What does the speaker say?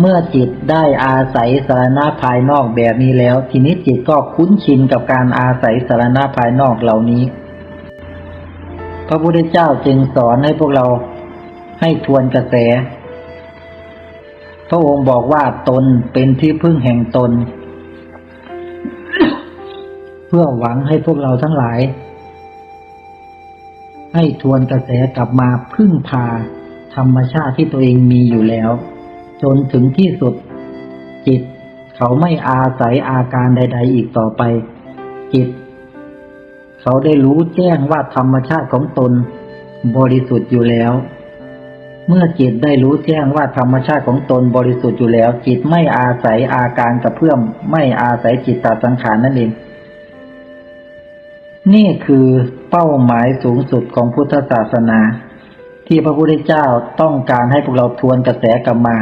เมื่อจิตได้อาศัยสารณะภายนอกแบบนี้แล้ว ทีนี้จิตก็คุ้นชินกับการอาศัยสารณะภายนอกเหล่านี้ พระพุทธเจ้าจึงสอนให้พวกเราให้ทวนกระแส พระองค์บอกว่าตนเป็นที่พึ่งแห่งตน เพื่อหวังให้พวกเราทั้งหลาย ให้ทวนกระแสกลับมาพึ่งพาธรรมชาติที่ตัวเองมีอยู่แล้ว จนถึงที่สุด จิต เขาไม่อาศัยอาการใด ๆ อีกต่อไป จิต เขาได้รู้แจ้งว่าธรรมชาติของตน บริสุทธิ์อยู่แล้ว เมื่อจิตได้รู้แจ้งว่าธรรมชาติของตนบริสุทธิ์อยู่แล้ว จิตไม่อาศัยอาการกระเพื่อม ไม่อาศัยจิตตสังขารนั่นเองนี่คือเป้าหมายสูงสุดของพุทธศาสนา ที่พระพุทธเจ้าต้องการให้พวกเราทวนกระแสกลับมา